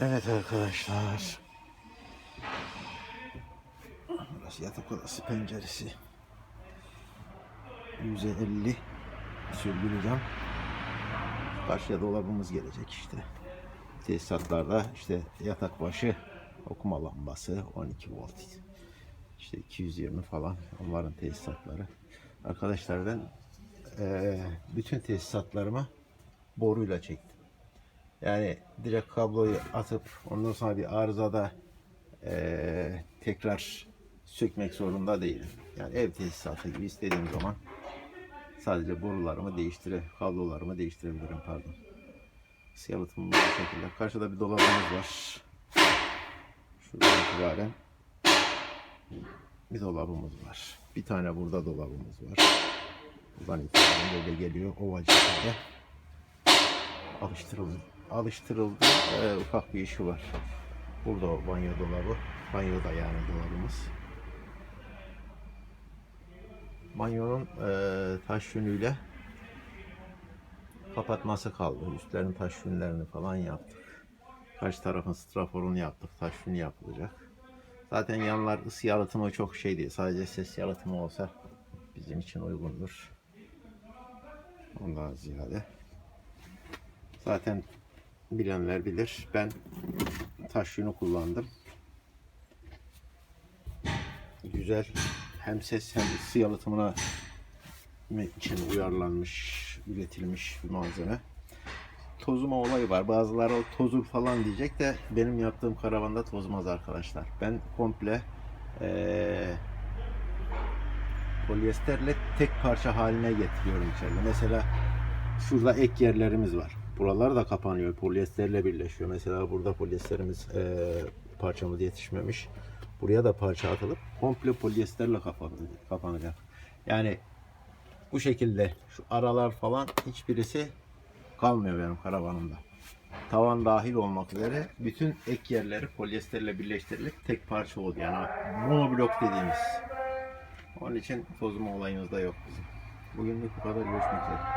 Evet arkadaşlar. Burası yatak odası penceresi. 150 sürgülü cam. Karşıya dolabımız gelecek işte. Tesisatlarda işte yatak başı okuma lambası 12 volt. İşte 220 falan onların tesisatları. Arkadaşlar ben eee, bütün tesisatlarımı boruyla çektim. Yani direkt kabloyu atıp ondan sonra bir arızada eee, tekrar sökmek zorunda değilim. Yani ev tesisatı gibi istediğim zaman sadece borularımı değiştire, kablolarımı değiştirebilirim pardon. Yalıtımım bu şekilde. Karşıda bir dolabımız var. Şuradan itibaren bir dolabımız var. Bir tane burada dolabımız var. Buradan itibaren böyle geliyor ovacık böyle. Alıştırıldı. Alıştırıldı. Ee, ufak bir işi var. Burada o banyo dolabı. Banyoda yani dolabımız. Banyonun eee taş yünüyle kapatması kaldı. Üstlerin taş yünlerini falan yaptık. Karşı tarafın straforunu yaptık. Taş yünü yapılacak. Zaten yanlar ısı yalıtımı çok şey değil. Sadece ses yalıtımı olsa bizim için uygundur. Ondan ziyade. Zaten bilenler bilir. Ben taş yünü kullandım. Güzel hem ses hem ısı yalıtımına için uyarlanmış, üretilmiş bir malzeme. Tozuma olayı var. Bazıları tozur falan diyecek de benim yaptığım karavanda tozmaz arkadaşlar. Ben komple eee polyesterle tek parça haline getiriyorum içeride. Mesela şurada ek yerlerimiz var. Buralar da kapanıyor. Polyesterle birleşiyor. Mesela burada polyesterimiz eee parçamız yetişmemiş. Buraya da parça atılıp komple polyesterle kapanacak. Yani bu şekilde şu aralar falan hiçbirisi kalmıyor benim karavanımda. Tavan dahil olmak üzere bütün ek yerleri polyesterle birleştirilip tek parça oldu. Yani monoblok dediğimiz. Onun için tozma olayımız da yok bizim. Bugünlük bu kadar. Görüşmek üzere.